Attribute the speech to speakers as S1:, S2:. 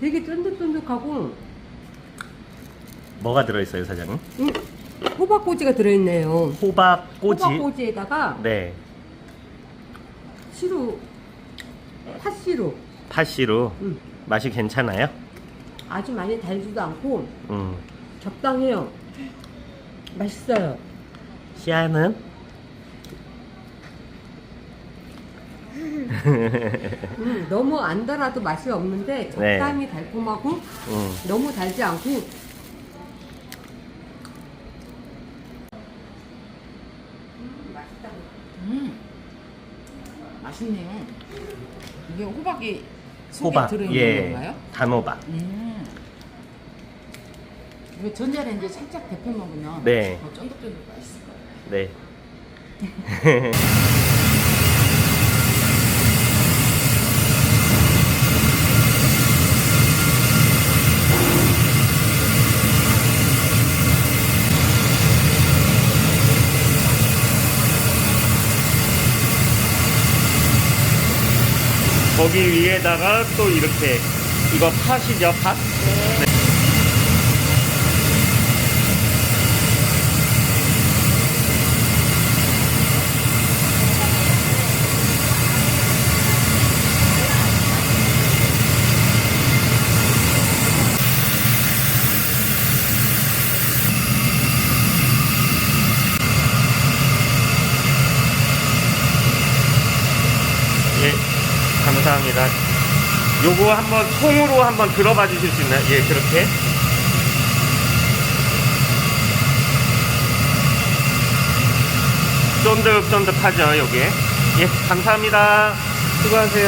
S1: 되게 쫀득쫀득하고
S2: 뭐가 들어있어요, 사장님?
S1: 음, 호박꼬지가 들어있네요.
S2: 호박 꼬지.
S1: 호박꼬지에다가
S2: 네.
S1: 시루, 팥시루.
S2: 팥시루.
S1: 음,
S2: 맛이 괜찮아요?
S1: 아주 많이 달지도 않고
S2: 음.
S1: 적당해요. 맛있어요.
S2: 시아는?
S1: 음, 너무 안 달아도 맛이 없는데
S2: 네.
S1: 적당히 달콤하고
S2: 음.
S1: 너무 달지 않고 음, 맛있다.
S3: 음. 맛있네요. 이게 호박이 속에
S2: 호박.
S3: 들어있는
S2: 예.
S3: 건가요?
S2: 단호박.
S3: 음. 이거 전자레인지에 살짝 데펴 먹으면
S2: 네.
S3: 더 쫀득쫀득 맛있을 거예요.
S2: 네. 거기 위에다가 또 이렇게 이거 팥이죠 팥? 예, 감사합니다. 요거 한번 통으로 한번 들어봐 주실 수 있나요? 예, 그렇게. 쫀득쫀득하죠, 요게. 예, 감사합니다. 수고하세요.